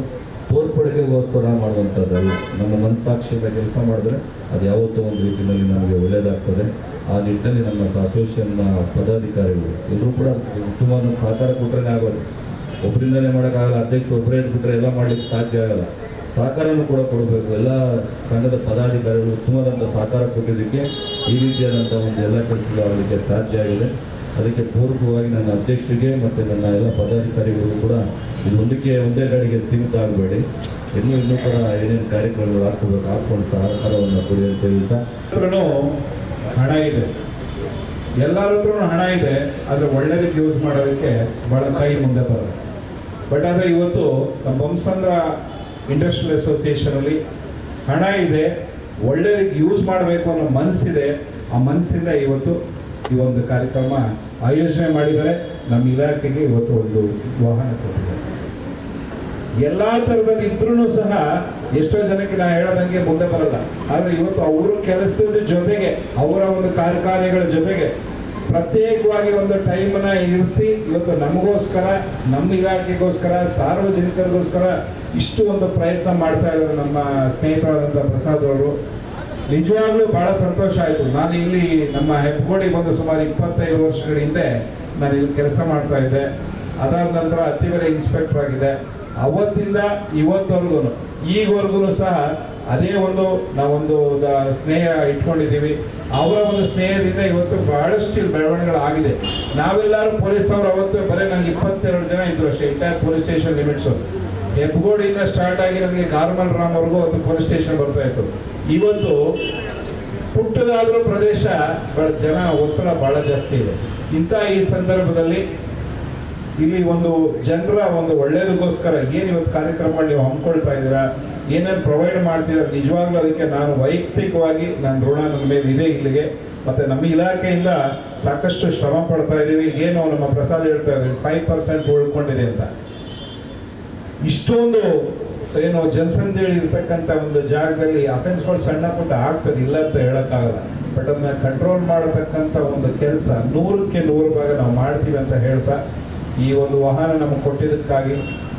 ತೋರ್ಪಡಿಕೆಗೋಸ್ಕರ ಮಾಡುವಂಥದ್ದಲ್ಲ. ನಮ್ಮ ಮನಸ್ಸಾಕ್ಷಿಯಿಂದ ಕೆಲಸ ಮಾಡಿದ್ರೆ ಅದು ಯಾವತ್ತೋ ಒಂದು ರೀತಿಯಲ್ಲಿ ನಮಗೆ ಒಳ್ಳೆಯದಾಗ್ತದೆ ಆ ನಿಟ್ಟಿನಲ್ಲಿ ನಮ್ಮ ಅಸೋಸಿಯೇಷನ್ನ ಪದಾಧಿಕಾರಿಗಳು ಎಲ್ಲರೂ ಕೂಡ ಉತ್ತಮವಾದ ಸಹಕಾರ ಕೊಟ್ಟರೆ ಆಗೋದು. ಒಬ್ಬರಿಂದಲೇ ಮಾಡೋಕ್ಕಾಗಲ್ಲ ಅಧ್ಯಕ್ಷ ಒಬ್ಬರೇ ಇದ್ಬಿಟ್ರೆ ಎಲ್ಲ ಮಾಡಲಿಕ್ಕೆ ಸಾಧ್ಯ ಆಗಲ್ಲ. ಸಹಕಾರನೂ ಕೂಡ ಕೊಡಬೇಕು. ಎಲ್ಲ ಸಂಘದ ಪದಾಧಿಕಾರಿಗಳು ಉತ್ತಮವಾದಂಥ ಸಹಕಾರ ಕೊಟ್ಟಿದ್ದಕ್ಕೆ ಈ ರೀತಿಯಾದಂಥ ಒಂದು ಎಲ್ಲ ಕೆಲಸಗಳು ಆಗಲಿಕ್ಕೆ ಸಾಧ್ಯ ಆಗಿದೆ. ಅದಕ್ಕೆ ಪೂರ್ವಕವಾಗಿ ನನ್ನ ಅಧ್ಯಕ್ಷರಿಗೆ ಮತ್ತು ನನ್ನ ಎಲ್ಲ ಪದಾಧಿಕಾರಿಗಳು ಕೂಡ ಇದು ಒಂದಕ್ಕೆ ಒಂದೇ ಕಡೆಗೆ ಸೀಮಿತ ಆಗಬೇಡಿ. ಇನ್ನೂ ಇನ್ನೂ ಕೂಡ ಏನೇನು ಕಾರ್ಯಕ್ರಮಗಳು ಹಾಕೋಬೇಕು ಹಾಕ್ಕೊಂಡು ಸಹಕಾರವನ್ನು ಕೊಡಿ ಅಂತ ಹೇಳ್ತಾ. ಹಣ ಇದೆ. ಎಲ್ಲರೂ ಹಣ ಇದೆ, ಆದರೆ ಒಳ್ಳೆದಕ್ಕೆ ಯೂಸ್ ಮಾಡೋದಕ್ಕೆ ಬಹಳ ಕೈ ಮುಂದೆ ಬರೋದು. ಬಟ್ ಆದರೆ ಇವತ್ತು ನಮ್ಮ ಬಂಸಂದ್ರ ಇಂಡಸ್ಟ್ರಿಯಲ್ ಅಸೋಸಿಯೇಷನ್ ಅಲ್ಲಿ ಹಣ ಇದೆ, ಒಳ್ಳೆ ಯೂಸ್ ಮಾಡಬೇಕು ಅನ್ನೋ ಮನಸ್ಸಿದೆ ಆ ಮನಸ್ಸಿಂದ ಇವತ್ತು ಈ ಒಂದು ಕಾರ್ಯಕ್ರಮ ಆಯೋಜನೆ ಮಾಡಿದರೆ ನಮ್ಮ ಇಲಾಖೆಗೆ ಇವತ್ತು ಒಂದು ವಾಹನ ಕೊಟ್ಟಿದೆ ಎಲ್ಲ ಥರದಲ್ಲಿ ಇದ್ರೂ ಸಹ ಎಷ್ಟೋ ಜನಕ್ಕೆ ನಾ ಹೇಳೋದಂಗೆ ಮುಂದೆ ಬರಲ್ಲ. ಆದರೆ ಇವತ್ತು ಅವರು ಕೆಲಸದ ಜೊತೆಗೆ, ಅವರ ಒಂದು ಕಾರ್ಯಕಾರ್ಯಗಳ ಜೊತೆಗೆ ಪ್ರತ್ಯೇಕವಾಗಿ ಒಂದು ಟೈಮನ್ನ ಇರಿಸಿ, ಇವತ್ತು ನಮಗೋಸ್ಕರ, ನಮ್ಮ ಇಲಾಖೆಗೋಸ್ಕರ, ಸಾರ್ವಜನಿಕರಿಗೋಸ್ಕರ ಇಷ್ಟು ಒಂದು ಪ್ರಯತ್ನ ಮಾಡ್ತಾ ಇದ್ದಾರೆ ನಮ್ಮ ಸ್ನೇಹಿತರಾದಂಥ ಪ್ರಸಾದ್ ಅವರು. ನಿಜವಾಗ್ಲೂ ಬಹಳ ಸಂತೋಷ ಆಯಿತು. ನಾನು ಇಲ್ಲಿ ನಮ್ಮ ಹೆಬ್ಬಗೋಡಿಗೆ ಬಂದು ಸುಮಾರು ಇಪ್ಪತ್ತೈದು ವರ್ಷಗಳ ಹಿಂದೆ ನಾನು ಇಲ್ಲಿ ಕೆಲಸ ಮಾಡ್ತಾ ಇದ್ದೆ. ಅದಾದ ನಂತರ ಹತ್ತಿಬೆಲೆ ಇನ್ಸ್ಪೆಕ್ಟರ್ ಆಗಿದೆ. ಅವತ್ತಿಂದ ಇವತ್ತವರೆಗೂ ಈಗವರೆಗೂ ಸಹ ಅದೇ ಒಂದು ನಾವೊಂದು ಸ್ನೇಹ ಇಟ್ಕೊಂಡಿದ್ದೀವಿ. ಅವರ ಒಂದು ಸ್ನೇಹದಿಂದ ಇವತ್ತು ಬಹಳಷ್ಟು ಬೆಳವಣಿಗೆಗಳಾಗಿದೆ. ನಾವೆಲ್ಲರೂ ಪೊಲೀಸ್ನವರು ಅವತ್ತು ಬರೀ ನನಗೆ ಇಪ್ಪತ್ತೆರಡು ಜನ ಇದ್ರು ಅಷ್ಟೇ ಇಂಟೈರ್ ಪೊಲೀಸ್ ಸ್ಟೇಷನ್ ಲಿಮಿಟ್ಸು ಹೆಬ್ಬಗೋಡಿಯಿಂದ ಸ್ಟಾರ್ಟ್ ಆಗಿ ನನಗೆ ಕಾರ್ಮಲ್ ರಾಮ್ವರೆಗೂ ಒಂದು ಪೊಲೀಸ್ ಸ್ಟೇಷನ್ ಬರ್ತಾ ಇತ್ತು. ಇವತ್ತು ಪುಟ್ಟದಾದರೂ ಪ್ರದೇಶ ಬಹಳ ಜನ ಒತ್ತಡ ಬಹಳ ಜಾಸ್ತಿ ಇದೆ. ಇಂಥ ಈ ಸಂದರ್ಭದಲ್ಲಿ ಇಲ್ಲಿ ಒಂದು ಜನರ ಒಂದು ಒಳ್ಳೇದಕ್ಕೋಸ್ಕರ ಏನು ಇವತ್ತು ಕಾರ್ಯಕ್ರಮ ನೀವು ಹಮ್ಮಿಕೊಳ್ತಾ ಇದ್ದೀರಾ? ಏನೇನು ಪ್ರೊವೈಡ್ ಮಾಡ್ತಿದ್ದಾರೆ ನಿಜವಾಗ್ಲೂ ಅದಕ್ಕೆ ನಾನು ವೈಯಕ್ತಿಕವಾಗಿ ನನ್ನ ಋಣ ನನ್ನ ಮೇಲೆ ಇದೆ ಇಲ್ಲಿಗೆ. ಮತ್ತೆ ನಮ್ಮ ಇಲಾಖೆಯಿಂದ ಸಾಕಷ್ಟು ಶ್ರಮ ಪಡ್ತಾ ಇದ್ದೀವಿ. ಏನು ನಮ್ಮ ಪ್ರಸಾದ್ ಹೇಳ್ತಾ ಇದ್ದೀವಿ ಫೈವ್ ಪರ್ಸೆಂಟ್ ಉಳ್ಕೊಂಡಿದೆ ಅಂತ. ಇಷ್ಟೊಂದು ಏನು ಜನಸಂದಣಿ ಇರ್ತಕ್ಕಂಥ ಒಂದು ಜಾಗದಲ್ಲಿ ಅಫೆನ್ಸ್ಗಳು ಸಣ್ಣ ಪುಟ್ಟ ಆಗ್ತದೆ, ಇಲ್ಲ ಅಂತ ಹೇಳೋಕ್ಕಾಗಲ್ಲ. ಬಟ್ ಅದನ್ನ ಕಂಟ್ರೋಲ್ ಮಾಡತಕ್ಕಂಥ ಒಂದು ಕೆಲಸ ನೂರಕ್ಕೆ ನೂರು ಭಾಗ ನಾವು ಮಾಡ್ತೀವಿ ಅಂತ ಹೇಳ್ತಾ ಈ ಒಂದು ವಾಹನ ನಮಗೆ ಕೊಟ್ಟಿದ್ದಕ್ಕಾಗಿ,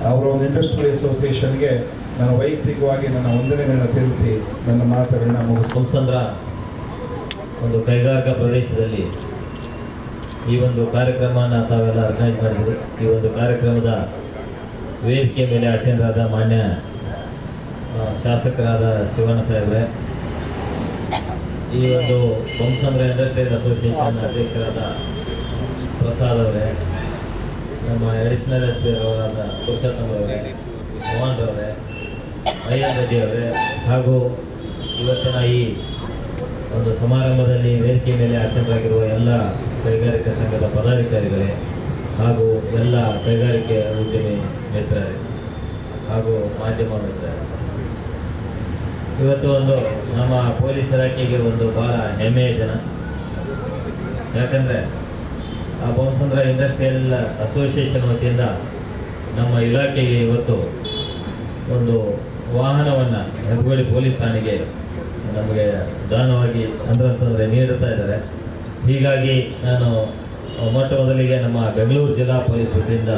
ಅವರ ಒಂದು ಇಂಡಸ್ಟ್ರಿಯಲ್ ಅಸೋಸಿಯೇಷನ್ಗೆ ನಾನು ವೈಯಕ್ತಿಕವಾಗಿ ನನ್ನ ವಂದನೆಯನ್ನು ತಿಳಿಸಿ ನನ್ನ ಮಾತುಗಳನ್ನ ಸಂಸಂದ್ರ, ಒಂದು ಕೈಗಾರಿಕಾ ಪ್ರದೇಶದಲ್ಲಿ ಈ ಒಂದು ಕಾರ್ಯಕ್ರಮನ ತಾವೆಲ್ಲ ಆರ್ಗನೈಸ್ ಮಾಡಿದ್ರು. ಈ ಒಂದು ಕಾರ್ಯಕ್ರಮದ ವೇದಿಕೆ ಮೇಲೆ ಆಸೀನರಾದ ಮಾನ್ಯ ಶಾಸಕರಾದ ಶಿವಣ್ಣ ಸಾಹೇಬ್ರೆ, ಈ ಒಂದು ಸಂಸಂದ್ರ ಇಂಡಸ್ಟ್ರಿಯಲ್ ಅಸೋಸಿಯೇಷನ್ ಅಧ್ಯಕ್ಷರಾದ ಪ್ರಸಾದ್ ಅವರೇ, ನಮ್ಮ ಅಡಿಷನಲ್ ಎಸ್ ಪಿ ಅವರಾದ ಪುರುಷೋತ್ತಮ್ ಅವರೇ ಮೋಹನ್ ಅವರೇ ಅಯ್ಯನ್ ರೆಡ್ಡಿ ಅವರೇ ಹಾಗೂ ಇವತ್ತಿನ ಈ ಒಂದು ಸಮಾರಂಭದಲ್ಲಿ ವೇದಿಕೆ ಮೇಲೆ ಆಸೀನರಾಗಿರುವ ಎಲ್ಲ ಕೈಗಾರಿಕಾ ಸಂಘದ ಪದಾಧಿಕಾರಿಗಳೇ ಹಾಗೂ ಎಲ್ಲ ಕೈಗಾರಿಕೆ ಉದ್ಯಮಿ ಮಿತ್ರರೇ ಹಾಗೂ ಮಾಧ್ಯಮ ಮಿತ್ರರೇ. ಇವತ್ತು ಒಂದು ನಮ್ಮ ಪೊಲೀಸ್ ಇಲಾಖೆಗೆ ಒಂದು ಭಾಳ ಹೆಮ್ಮೆಯ ದಿನ. ಯಾಕಂದರೆ ಆ ಬೊಮ್ಮಸಂದ್ರ ಇಂಡಸ್ಟ್ರಿಯಲ್ ಅಸೋಸಿಯೇಷನ್ ವತಿಯಿಂದ ನಮ್ಮ ಇಲಾಖೆಗೆ ಇವತ್ತು ಒಂದು ವಾಹನವನ್ನು ಹೆಬ್ಬಳ್ಳಿ ಪೊಲೀಸ್ ಠಾಣೆಗೆ ನಮಗೆ ದಾನವಾಗಿ ಅಂದ್ರೆ ನೀಡುತ್ತಾ ಇದ್ದಾರೆ. ಹೀಗಾಗಿ ನಾನು ಮೊಟ್ಟ ಮೊದಲಿಗೆ ನಮ್ಮ ಬೆಂಗಳೂರು ಜಿಲ್ಲಾ ಪೊಲೀಸ್ ವತಿಯಿಂದ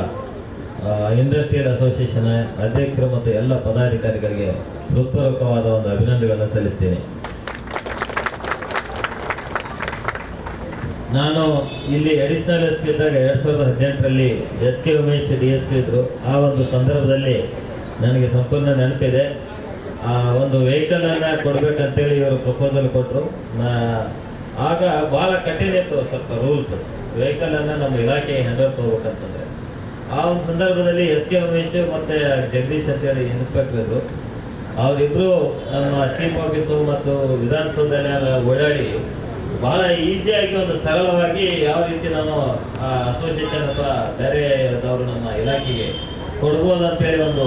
ಇಂಡಸ್ಟ್ರಿಯಲ್ ಅಸೋಸಿಯೇಷನ್ ಅಧ್ಯಕ್ಷರು ಮತ್ತು ಎಲ್ಲ ಪದಾಧಿಕಾರಿಗಳಿಗೆ ಹೃತ್ಪೂರ್ವಕವಾದ ಒಂದು ಅಭಿನಂದನೆಗಳನ್ನು ಸಲ್ಲಿಸ್ತೀನಿ. ನಾನು ಇಲ್ಲಿ ಅಡಿಷನಲ್ ಎಸ್ ಪಿ ಇದ್ದಾಗ ಎರಡು ಸಾವಿರದ ಹದಿನೆಂಟರಲ್ಲಿ S K Umesh, D S P ಇದ್ದರು ಆ ಒಂದು ಸಂದರ್ಭದಲ್ಲಿ ನನಗೆ ಸಂಪೂರ್ಣ ನೆನಪಿದೆ. ಆ, ಒಂದು ವೆಹಿಕಲ್ ಅನ್ನ ಕೊಡ್ಬೇಕಂತೇಳಿ ಇವರು ಪ್ರಪೋಸಲ್ ಕೊಟ್ಟರು ನಾ, ಆಗ ಭಾಳ ಕಠಿಣ ಇತ್ತು ಸ್ವಲ್ಪ ರೂಲ್ಸ್. ವೆಹಿಕಲ್ ಅನ್ನ ನಮ್ಮ ಇಲಾಖೆ ಹ್ಯಾಂಡಲ್ ಕೊಡ್ಬೇಕಂತಂದರೆ. ಆ ಒಂದು ಸಂದರ್ಭದಲ್ಲಿ ಎಸ್ ಕೆ ಉಮೇಶ್ ಮತ್ತು ಜಗದೀಶ್ ಅಂತೇಳಿ ಇನ್ಸ್ಪೆಕ್ಟರ್ ಇದ್ರು. ಅವರಿಬ್ರು ನಮ್ಮ ಚೀಫ್ ಆಫೀಸು ಮತ್ತು ವಿಧಾನಸೌಧದಲ್ಲಿ ಓಡಾಡಿ ಬಹಳ ಈಸಿಯಾಗಿ ಒಂದು ಸರಳವಾಗಿ ಯಾವ ರೀತಿ ನಾನು ಅಸೋಸಿಯೇಷನ್ ಅಥವಾ ಬೇರೆದವರು ನಮ್ಮ ಇಲಾಖೆಗೆ ಕೊಡ್ಬೋದು ಅಂತೇಳಿ ಒಂದು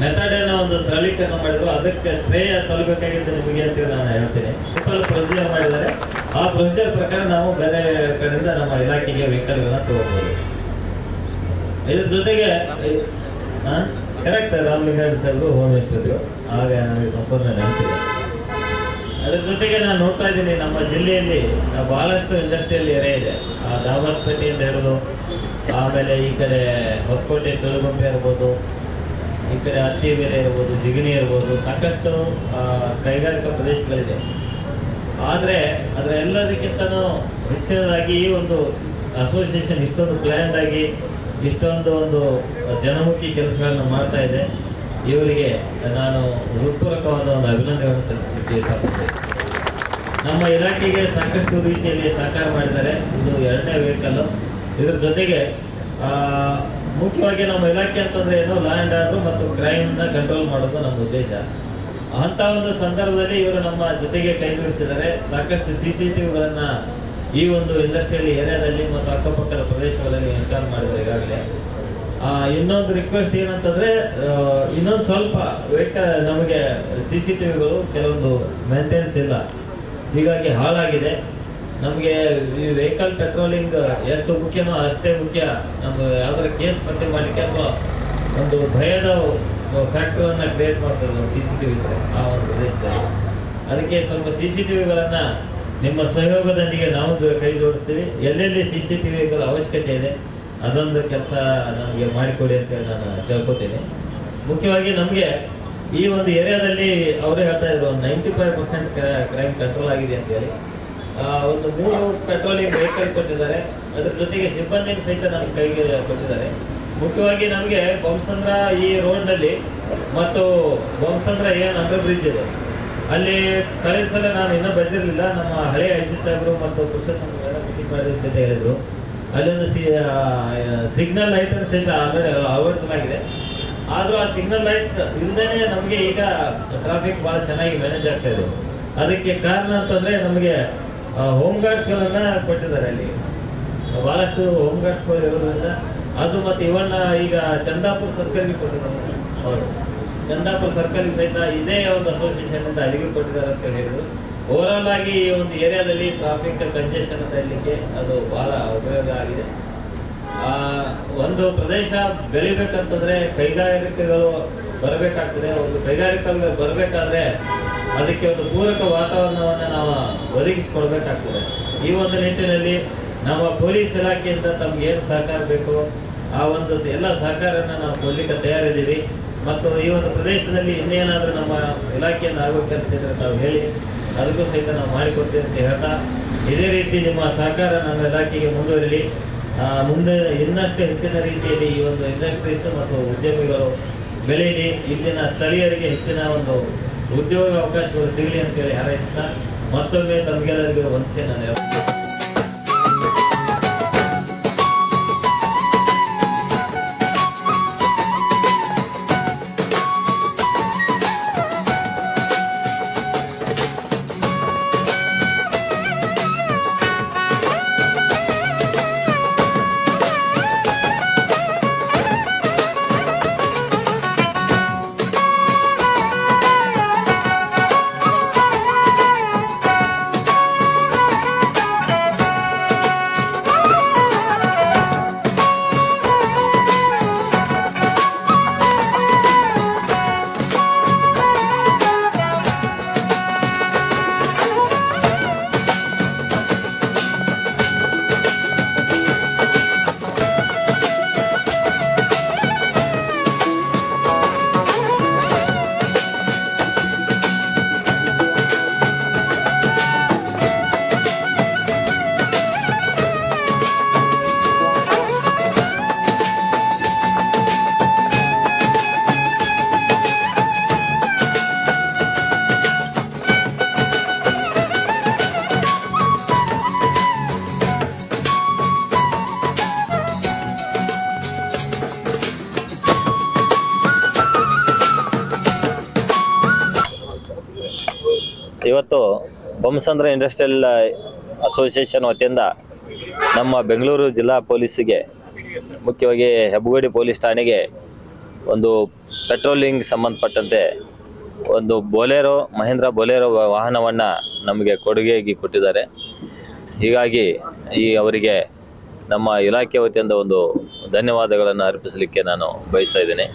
ಮೆಥಡ್ ಅನ್ನ ಒಂದು ಸರಳೀಕರಣ ಮಾಡಿದ್ರು. ಅದಕ್ಕೆ ಶ್ರೇಯ ಸಲ್ಲಬೇಕಾಗಿದ್ದು ನಿಮಗೆ ಅಂತೇಳಿ ನಾನು ಹೇಳ್ತೀನಿ. ಸಿಂಪಲ್ ಪ್ರೊಸೀಜರ್ ಮಾಡಿದ್ದಾರೆ. ಆ ಪ್ರೊಸೀಜರ್ ಪ್ರಕಾರ ನಾವು ಬೇರೆ ಕಡೆಯಿಂದ ನಮ್ಮ ಇಲಾಖೆಗೆ ವೆಹಿಕಲ್ಗಳನ್ನ ತಗೋಬಹುದು ಇದ್ರ ಜೊತೆಗೆ ಕರೆಕ್ಟ್ ರಾಮಲಿಂಗಾರೆಡ್ಡಿ ಸಾಹೇಬರು ಹೋಮ್ ಮಿನಿಸ್ಟರ್ ಆಗ ನನಗೆ ಸಂಪೂರ್ಣ ನೆನಪಿದೆ. ಅದ್ರ ಜೊತೆಗೆ ನಾನು ನೋಡ್ತಾ ಇದ್ದೀನಿ, ನಮ್ಮ ಜಿಲ್ಲೆಯಲ್ಲಿ ಬಹಳಷ್ಟು ಇಂಡಸ್ಟ್ರಿಯಲ್ ಏರಿಯಾ ಇದೆ. ಆ ದಾವತ್ಪೇಟೆ ಅಂತ ಹೇಳೋದು, ಆಮೇಲೆ ಈ ಕಡೆ ಹೊಸಕೋಟೆ ತೊಲಗುಂಪೆ ಇರ್ಬೋದು ಈ ಕಡೆ ಹತ್ತಿಬೇರೆ ಇರ್ಬೋದು, ಜಿಗಣಿ ಇರ್ಬೋದು, ಸಾಕಷ್ಟು ಕೈಗಾರಿಕಾ ಪ್ರದೇಶಗಳಿದೆ. ಆದರೆ ಅದರ ಎಲ್ಲದಕ್ಕಿಂತನೂ ಹೆಚ್ಚಿನದಾಗಿ ಈ ಒಂದು ಅಸೋಸಿಯೇಷನ್ ಇಷ್ಟೊಂದು ಪ್ಲ್ಯಾನ್ಡ್ ಆಗಿ ಇಷ್ಟೊಂದು ಒಂದು ಜನಮುಖಿ ಕೆಲಸಗಳನ್ನು ಮಾಡ್ತಾ ಇದೆ. ಇವರಿಗೆ ನಾನು ಹೃತ್ಪೂರ್ವಕವಾದ ಒಂದು ಅಭಿನಂದನೆಗಳನ್ನು ಇಷ್ಟಪಡ್ತೇನೆ ನಮ್ಮ ಇಲಾಖೆಗೆ ಸಾಕಷ್ಟು ರೀತಿಯಲ್ಲಿ ಸಹಕಾರ ಮಾಡಿದ್ದಾರೆ. ಇದು ಎರಡನೇ ವೆಹಿಕಲ್ಲು ಇದರ ಜೊತೆಗೆ ಮುಖ್ಯವಾಗಿ ನಮ್ಮ ಇಲಾಖೆ ಅಂತಂದ್ರೆ ಏನು ಲಾ ಅಂಡ್ ಆರ್ಡರ್ ಮತ್ತು ಕ್ರೈಮ್ನ ಕಂಟ್ರೋಲ್ ಮಾಡೋದು ನಮ್ಮ ಉದ್ದೇಶ. ಅಂತ ಒಂದು ಸಂದರ್ಭದಲ್ಲಿ ಇವರು ನಮ್ಮ ಜೊತೆಗೆ ಕೈ ಜೋಡಿಸಿದ್ದಾರೆ. ಸಾಕಷ್ಟು ಸಿ ಸಿ ಟಿವಿಗಳನ್ನು ಈ ಒಂದು ಇಂಡಸ್ಟ್ರಿಯಲ್ ಏರಿಯಾದಲ್ಲಿ ಮತ್ತು ಅಕ್ಕಪಕ್ಕದ ಪ್ರದೇಶಗಳಲ್ಲಿ ಇನ್ಸ್ಟಾಲ್ ಮಾಡಿದ್ದಾರೆ ಈಗಾಗಲೇ. ಇನ್ನೊಂದು ರಿಕ್ವೆಸ್ಟ್ ಏನಂತಂದ್ರೆ ಇನ್ನೊಂದು ಸ್ವಲ್ಪ ವೆಹಿಕ ನಮಗೆ ಸಿ ಸಿ ಟಿವಿಗಳು ಕೆಲವೊಂದು ಮೇಂಟೆನೆನ್ಸ್ ಇಲ್ಲ. ಹೀಗಾಗಿ ಹಾಳಾಗಿದೆ. ನಮಗೆ ಈ ವೆಹಿಕಲ್ ಪೆಟ್ರೋಲಿಂಗ್ ಎಷ್ಟು ಮುಖ್ಯನೋ, ಅಷ್ಟೇ ಮುಖ್ಯ. ನಮ್ಮ ಯಾವ್ದಾರ ಕೇಸ್ ಪತ್ತೆ ಮಾಡಲಿಕ್ಕೆ ಅಥವಾ ಒಂದು ಭಯದ ಫ್ಯಾಕ್ಟ್ರಿಯನ್ನು ಕ್ರಿಯೇಟ್ ಮಾಡ್ತಾರೆ ಸಿ ಸಿ ಟಿವಿ ಆ ಒಂದು ಪ್ರದೇಶದಲ್ಲಿ. ಅದಕ್ಕೆ ಸ್ವಲ್ಪ ಸಿ ಸಿ ಟಿವಿಗಳನ್ನ ನಿಮ್ಮ ಸಹಯೋಗದೊಂದಿಗೆ ನಾವು ಕೈ ಜೋಡಿಸ್ತೀವಿ. ಎಲ್ಲೆಲ್ಲಿ ಸಿ ಸಿ ಟಿವಿಗಳ ಅವಶ್ಯಕತೆ ಇದೆ, ಅದೊಂದು ಕೆಲಸ ನಮಗೆ ಮಾಡಿಕೊಡಿ ಅಂತ ಹೇಳಿ ನಾನು ಕೇಳ್ಕೊತೀನಿ. ಮುಖ್ಯವಾಗಿ ನಮಗೆ ಈ ಒಂದು ಏರಿಯಾದಲ್ಲಿ ಅವರೇ ಹೇಳ್ತಾ ಇದ್ರು, ಒಂದು ninety five percent crime control ಆಗಿದೆ ಅಂತ ಹೇಳಿ. ಒಂದು ಮೂರು ಪೆಟ್ರೋಲಿಂಗ್ ವೆಹಿಕಲ್ ಕೊಟ್ಟಿದ್ದಾರೆ. ಅದ್ರ ಜೊತೆಗೆ ಸಿಬ್ಬಂದಿ ಸಹಿತ ನಮ್ಮ ಕೈಗೆ ಕೊಟ್ಟಿದ್ದಾರೆ. ಮುಖ್ಯವಾಗಿ ನಮಗೆ ಬೊಮ್ಮಸಂದ್ರ ಈ ರೋಡ್ನಲ್ಲಿ ಮತ್ತು ಬೊಮ್ಮಸಂದ್ರ ಏನು ಅಂಡರ್ ಬ್ರಿಡ್ಜ್ ಇದೆ. ಅಲ್ಲಿ ಕಳೆದ ಸಲ ನಾನು ಇನ್ನೂ ಬಂದಿರಲಿಲ್ಲ. ನಮ್ಮ ಹಳೆಯ ಐ ಜಿ ಸಾಹೇಬರು ಮತ್ತು ಪುರುಷೋತ್ತಮ ಮೀಟಿಂಗ್ ಮಾಡಿದ್ರು ಸಹಿತ ಹೇಳಿದರು. ಅಲ್ಲೊಂದು ಸಿ ಸಿಗ್ನಲ್ ಲೈಟ್ ಅನ್ನು ಸಹಿತ ಆಲ್ರೆಡಿ ಅಳವಡಿಸಲಾಗಿದೆ. ಆದರೂ ಆ ಸಿಗ್ನಲ್ ಲೈಟ್ ಇಲ್ಲದೇ ನಮಗೆ ಈಗ ಟ್ರಾಫಿಕ್ ಬಹಳ ಚೆನ್ನಾಗಿ ಮ್ಯಾನೇಜ್ ಆಗ್ತಾ ಇದೆ. ಅದಕ್ಕೆ ಕಾರಣ ಅಂತಂದ್ರೆ ನಮಗೆ ಹೋಮ್ ಗಾರ್ಡ್ಸ್ಗಳನ್ನ ಕೊಟ್ಟಿದ್ದಾರೆ ಅಲ್ಲಿ. ಬಹಳಷ್ಟು ಹೋಮ್ ಗಾರ್ಡ್ಸ್ಗಳು ಇರೋದ್ರಿಂದ ಅದು ಮತ್ತೆ ಇವನ್ನ ಈಗ ಚಂದಾಪುರ ಸರ್ಕಲ್ಗೆ ಕೊಟ್ಟಿದ್ದಾರೆ. ಅವರು ಚಂದಾಪುರ ಸರ್ಕಲ್ ಸಹಿತ ಇದೇ ಒಂದು ಅಸೋಸಿಯೇಷನ್ ಅಂತ ಅಲ್ಲಿಗೆ ಕೊಟ್ಟಿದ್ದಾರೆ ಅಂತ ಹೇಳಿದ್ರು. ಓವರಾಲ್ ಆಗಿ ಈ ಒಂದು ಏರಿಯಾದಲ್ಲಿ ಟ್ರಾಫಿಕ್ ಕಂಜೆಷನ್ ಅಂತ ಹೇಳಲಿಕ್ಕೆ ಅದು ಬಹಳ ಉಪಯೋಗ ಆಗಿದೆ. ಒಂದು ಪ್ರದೇಶ ಬೆಳಿಬೇಕಂತಂದ್ರೆ ಕೈಗಾರಿಕೆಗಳು ಬರಬೇಕಾಗ್ತದೆ. ಒಂದು ಕೈಗಾರಿಕೆಗಳು ಬರಬೇಕಾದ್ರೆ ಅದಕ್ಕೆ ಒಂದು ಪೂರಕ ವಾತಾವರಣವನ್ನು ನಾವು ಒದಗಿಸಿಕೊಡ್ಬೇಕಾಗ್ತದೆ ಈ ಒಂದು ನಿಟ್ಟಿನಲ್ಲಿ ನಮ್ಮ ಪೊಲೀಸ್ ಇಲಾಖೆಯಿಂದ ತಮ್ಗೆ ಏನು ಸಹಕಾರ ಬೇಕು ಆ ಒಂದು ಎಲ್ಲ ಸಹಕಾರವನ್ನು ನಾವು ಕೊಡ್ಲಿಕ್ಕೆ ತಯಾರಿದ್ದೀವಿ. ಮತ್ತು ಈ ಒಂದು ಪ್ರದೇಶದಲ್ಲಿ ಇನ್ನೇನಾದರೂ ನಮ್ಮ ಇಲಾಖೆಯನ್ನು ಆಗೋ ಕೆಲಸ ಇದ್ರೆ ತಾವು ಹೇಳಿ, ಅದಕ್ಕೂ ಸಹಿತ ನಾವು ಮಾಡಿಕೊಡ್ತೀವಿ ಅಂತ ಹೇಳ್ತಾ, ಇದೇ ರೀತಿ ನಿಮ್ಮ ಸಹಕಾರ ನಮ್ಮ ಇಲಾಖೆಗೆ ಮುಂದುವರಿಲಿ. ಮುಂದೆ ಇನ್ನಷ್ಟು ಹೆಚ್ಚಿನ ರೀತಿಯಲ್ಲಿ ಈ ಒಂದು ಇಂಡಸ್ಟ್ರೀಸ್ ಮತ್ತು ಉದ್ಯಮಿಗಳು ಬೆಳೀಲಿ ಇಲ್ಲಿನ ಸ್ಥಳೀಯರಿಗೆ ಹೆಚ್ಚಿನ ಒಂದು ಉದ್ಯೋಗ ಅವಕಾಶಗಳು ಸಿಗಲಿ ಅಂತೇಳಿ ಹಾರೈಸ್ತಾ ಮತ್ತೊಮ್ಮೆ ತಮಗೆಲ್ಲರಿಗೂ ವಂದಿಸಿ ನಾನು ಬೊಮ್ಮಸಂದ್ರ ಇಂಡಸ್ಟ್ರಿಯಲ್ ಅಸೋಸಿಯೇಷನ್ ವತಿಯಿಂದ ನಮ್ಮ ಬೆಂಗಳೂರು ಜಿಲ್ಲಾ ಪೊಲೀಸಿಗೆ, ಮುಖ್ಯವಾಗಿ ಹೆಬ್ಬಗೋಡಿ ಪೊಲೀಸ್ ಠಾಣೆಗೆ ಒಂದು ಪೆಟ್ರೋಲಿಂಗ್ ಸಂಬಂಧಪಟ್ಟಂತೆ ಒಂದು ಬೊಲೆರೋ ಮಹೇಂದ್ರ ಬೊಲೆರೋ ವಾಹನವನ್ನು ನಮಗೆ ಕೊಡುಗೆಯಾಗಿ ಕೊಟ್ಟಿದ್ದಾರೆ. ಹೀಗಾಗಿ ಈ ಅವರಿಗೆ ನಮ್ಮ ಇಲಾಖೆ ವತಿಯಿಂದ ಒಂದು ಧನ್ಯವಾದಗಳನ್ನು ಅರ್ಪಿಸಲಿಕ್ಕೆ ನಾನು ಬಯಸ್ತಾ ಇದ್ದೇನೆ.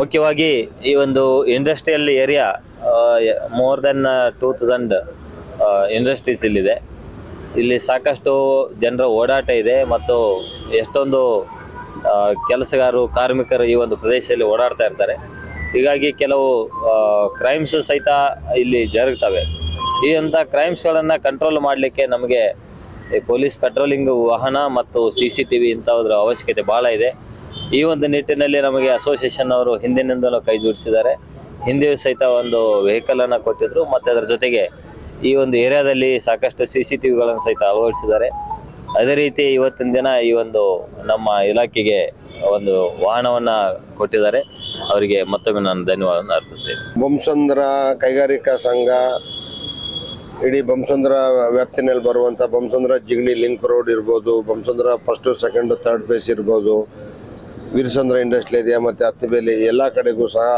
ಮುಖ್ಯವಾಗಿ ಈ ಒಂದು industrial area more than two thousand industries ಇಲ್ಲಿದೆ. ಇಲ್ಲಿ ಸಾಕಷ್ಟು ಜನರ ಓಡಾಟ ಇದೆ ಮತ್ತು ಎಷ್ಟೊಂದು ಕೆಲಸಗಾರರು, ಕಾರ್ಮಿಕರು ಈ ಒಂದು ಪ್ರದೇಶದಲ್ಲಿ ಓಡಾಡ್ತಾ ಇರ್ತಾರೆ. ಹೀಗಾಗಿ ಕೆಲವು ಕ್ರೈಮ್ಸ್ ಸಹಿತ ಇಲ್ಲಿ ಜರುಗ್ತವೆ. ಈ ಅಂಥ ಕ್ರೈಮ್ಸ್ಗಳನ್ನು ಕಂಟ್ರೋಲ್ ಮಾಡಲಿಕ್ಕೆ ನಮಗೆ ಈ ಪೊಲೀಸ್ ಪೆಟ್ರೋಲಿಂಗ್ ವಾಹನ ಮತ್ತು ಸಿ ಸಿ ಟಿ ವಿ ಇಂಥದ್ರ ಅವಶ್ಯಕತೆ ಭಾಳ ಇದೆ. ಈ ಒಂದು ನಿಟ್ಟಿನಲ್ಲಿ ನಮಗೆ ಅಸೋಸಿಯೇಷನ್ ಅವರು ಹಿಂದಿನಿಂದಲೂ ಕೈ ಜೋಡಿಸಿದ್ದಾರೆ. ಹಿಂದೆ ಸಹಿತ ಒಂದು ವೆಹಿಕಲನ್ನು ಕೊಟ್ಟಿದ್ರು. ಮತ್ತು ಅದರ ಜೊತೆಗೆ ಈ ಒಂದು ಏರಿಯಾದಲ್ಲಿ ಸಾಕಷ್ಟು ಸಿ ಸಿ ಟಿ ವಿಗಳನ್ನು ಸಹಿತ ಅಳವಡಿಸಿದ್ದಾರೆ. ಅದೇ ರೀತಿ ಇವತ್ತಿನ ದಿನ ಈ ಒಂದು ನಮ್ಮ ಇಲಾಖೆಗೆ ಒಂದು ವಾಹನವನ್ನು ಕೊಟ್ಟಿದ್ದಾರೆ. ಅವರಿಗೆ ಮತ್ತೊಮ್ಮೆ ನಾನು ಧನ್ಯವಾದವನ್ನು ಅರ್ಪಿಸ್ತೇನೆ. ಬೊಮ್ಮಸಂದ್ರ ಕೈಗಾರಿಕಾ ಸಂಘ, ಇಡೀ ಬೊಮ್ಮಸಂದ್ರ ವ್ಯಾಪ್ತಿನಲ್ಲಿ ಬರುವಂಥ ಬೊಮ್ಮಸಂದ್ರ ಜಿಗಣಿ ಲಿಂಕ್ ರೋಡ್ ಇರ್ಬೋದು Bommasandra first second third phase ಇರ್ಬೋದು, ವೀರಸಂದ್ರ ಇಂಡಸ್ಟ್ರಿಯಲ್ ಏರಿಯಾ ಮತ್ತು ಅತ್ತಿಬೇಲಿ ಎಲ್ಲ ಕಡೆಗೂ ಸಹ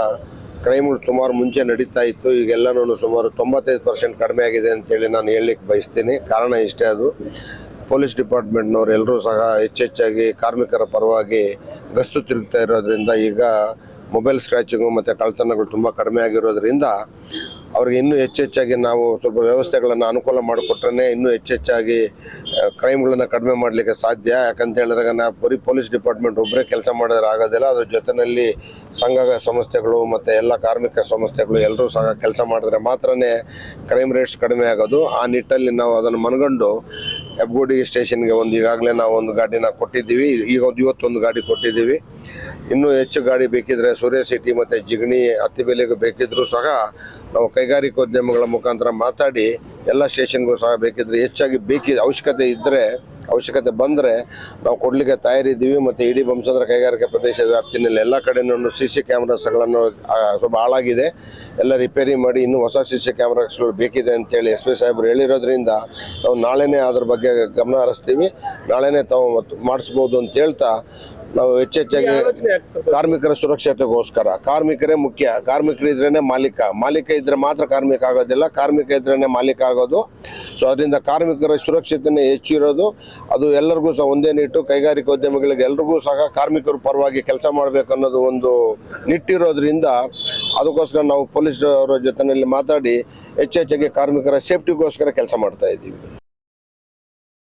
ಕ್ರೈಮ್ಗಳು ಸುಮಾರು ಮುಂಚೆ ನಡೀತಾ ಇತ್ತು. ಈಗೆಲ್ಲನೂ ಸುಮಾರು ತೊಂಬತ್ತೈದು ಪರ್ಸೆಂಟ್ ಕಡಿಮೆ ಆಗಿದೆ ಅಂತೇಳಿ ನಾನು ಹೇಳಲಿಕ್ಕೆ ಬಯಸ್ತೀನಿ. ಕಾರಣ ಇಷ್ಟೇ ಅದು. ಪೊಲೀಸ್ ಡಿಪಾರ್ಟ್ಮೆಂಟ್ನವ್ರು ಎಲ್ಲರೂ ಸಹ ಹೆಚ್ಚೆಚ್ಚಾಗಿ ಕಾರ್ಮಿಕರ ಪರವಾಗಿ ಗಸ್ತು ತಿರುಗ್ತಾ ಇರೋದ್ರಿಂದ ಈಗ ಮೊಬೈಲ್ ಸ್ಕ್ರ್ಯಾಚಿಂಗು ಮತ್ತು ಕಳ್ತನಗಳು ತುಂಬ ಕಡಿಮೆ ಆಗಿರೋದ್ರಿಂದ ಅವ್ರಿಗೆ ಇನ್ನೂ ಹೆಚ್ಚೆಚ್ಚಾಗಿ ನಾವು ಸ್ವಲ್ಪ ವ್ಯವಸ್ಥೆಗಳನ್ನು ಅನುಕೂಲ ಮಾಡಿಕೊಟ್ರೆ ಇನ್ನೂ ಹೆಚ್ಚೆಚ್ಚಾಗಿ ಕ್ರೈಮ್ಗಳನ್ನು ಕಡಿಮೆ ಮಾಡಲಿಕ್ಕೆ ಸಾಧ್ಯ? ಯಾಕಂತ ಹೇಳಿದ್ರೆ ನಾ ಬರೀ ಪೊಲೀಸ್ ಡಿಪಾರ್ಟ್ಮೆಂಟ್ ಒಬ್ಬರೇ ಕೆಲಸ ಮಾಡಿದ್ರೆ ಆಗೋದಿಲ್ಲ. ಅದ್ರ ಜೊತೆಯಲ್ಲಿ ಸಂಘ ಸಂಸ್ಥೆಗಳು ಮತ್ತು ಎಲ್ಲ ಕಾರ್ಮಿಕ ಸಂಸ್ಥೆಗಳು ಎಲ್ಲರೂ ಸಹ ಕೆಲಸ ಮಾಡಿದ್ರೆ ಮಾತ್ರನೇ ಕ್ರೈಮ್ ರೇಟ್ಸ್ ಕಡಿಮೆ ಆಗೋದು. ಆ ನಿಟ್ಟಲ್ಲಿ ನಾವು ಅದನ್ನು ಮನಗಂಡು ಹೆಬ್ಗೋಡಿ ಸ್ಟೇಷನ್ಗೆ ಒಂದು ಈಗಾಗಲೇ ನಾವು ಒಂದು ಗಾಡಿನ ಕೊಟ್ಟಿದ್ದೀವಿ. ಈಗ ಇವತ್ತೊಂದು ಗಾಡಿ ಕೊಟ್ಟಿದ್ದೀವಿ. ಇನ್ನೂ ಹೆಚ್ಚು ಗಾಡಿ ಬೇಕಿದ್ರೆ ಸೂರ್ಯ ಸಿಟಿ ಮತ್ತು ಜಿಗಣಿ ಹತ್ತಿಬೇಲಿಗೆ ಬೇಕಿದ್ರೂ ಸಹ ನಾವು ಕೈಗಾರಿಕೋದ್ಯಮಗಳ ಮುಖಾಂತರ ಮಾತಾಡಿ ಎಲ್ಲ ಸ್ಟೇಷನ್ಗಳು ಸಹ ಬೇಕಿದ್ರೆ ಹೆಚ್ಚಾಗಿ ಬೇಕಿ ಅವಶ್ಯಕತೆ ಇದ್ದರೆ ಅವಶ್ಯಕತೆ ಬಂದರೆ ನಾವು ಕೊಡಲಿಕ್ಕೆ ತಯಾರಿದ್ದೀವಿ ಮತ್ತು ಇಡೀ ಬಂಸಂದ್ರ ಕೈಗಾರಿಕೆ ಪ್ರದೇಶದ ವ್ಯಾಪ್ತಿನಲ್ಲಿ ಎಲ್ಲ ಕಡೆಯೂ ಸಿ ಸಿ ಕ್ಯಾಮ್ರಾಸ್ಗಳನ್ನು ಸ್ವಲ್ಪ ಹಾಳಾಗಿದೆ. ಎಲ್ಲ ರಿಪೇರಿ ಮಾಡಿ ಇನ್ನೂ ಹೊಸ ಸಿ ಸಿ ಕ್ಯಾಮ್ರಾಸ್ಗಳು ಬೇಕಿದೆ ಅಂತೇಳಿ ಎಸ್ ಪಿ ಸಾಹೇಬರು ಹೇಳಿರೋದ್ರಿಂದ ನಾವು ನಾಳೆನೇ ಅದ್ರ ಬಗ್ಗೆ ಗಮನ ಹರಿಸ್ತೀವಿ. ನಾಳೆನೇ ತಾವು ಮಾಡಿಸ್ಬೋದು ಅಂತ ಹೇಳ್ತಾ ನಾವು ಹೆಚ್ಚೆಚ್ಚಾಗಿ ಕಾರ್ಮಿಕರ ಸುರಕ್ಷತೆಗೋಸ್ಕರ. ಕಾರ್ಮಿಕರೇ ಮುಖ್ಯ. ಕಾರ್ಮಿಕರಿದ್ರೇನೆ ಮಾಲೀಕ. ಮಾಲೀಕ ಇದ್ರೆ ಮಾತ್ರ ಕಾರ್ಮಿಕ ಆಗೋದಿಲ್ಲ. ಕಾರ್ಮಿಕ ಇದ್ರೇನೆ ಮಾಲೀಕ ಆಗೋದು. ಸೊ ಅದರಿಂದ ಕಾರ್ಮಿಕರ ಸುರಕ್ಷತೆನೇ ಹೆಚ್ಚು ಇರೋದು. ಅದು ಎಲ್ಲರಿಗೂ ಸಹ ಒಂದೇ ನಿಟ್ಟು ಕೈಗಾರಿಕೋದ್ಯಮಿಗಳಿಗೆ ಎಲ್ರಿಗೂ ಸಹ ಕಾರ್ಮಿಕರ ಪರವಾಗಿ ಕೆಲಸ ಮಾಡಬೇಕು ಅನ್ನೋದು ಒಂದು ನಿಟ್ಟಿರೋದ್ರಿಂದ ಅದಕ್ಕೋಸ್ಕರ ನಾವು ಪೊಲೀಸ್ ಅವರ ಜೊತೆಯಲ್ಲಿ ಮಾತಾಡಿ, ಹೆಚ್ಚೆಚ್ಚಾಗಿ ಕಾರ್ಮಿಕರ ಸೇಫ್ಟಿಗೋಸ್ಕರ ಕೆಲಸ ಮಾಡ್ತಾ ಇದ್ದೀವಿ.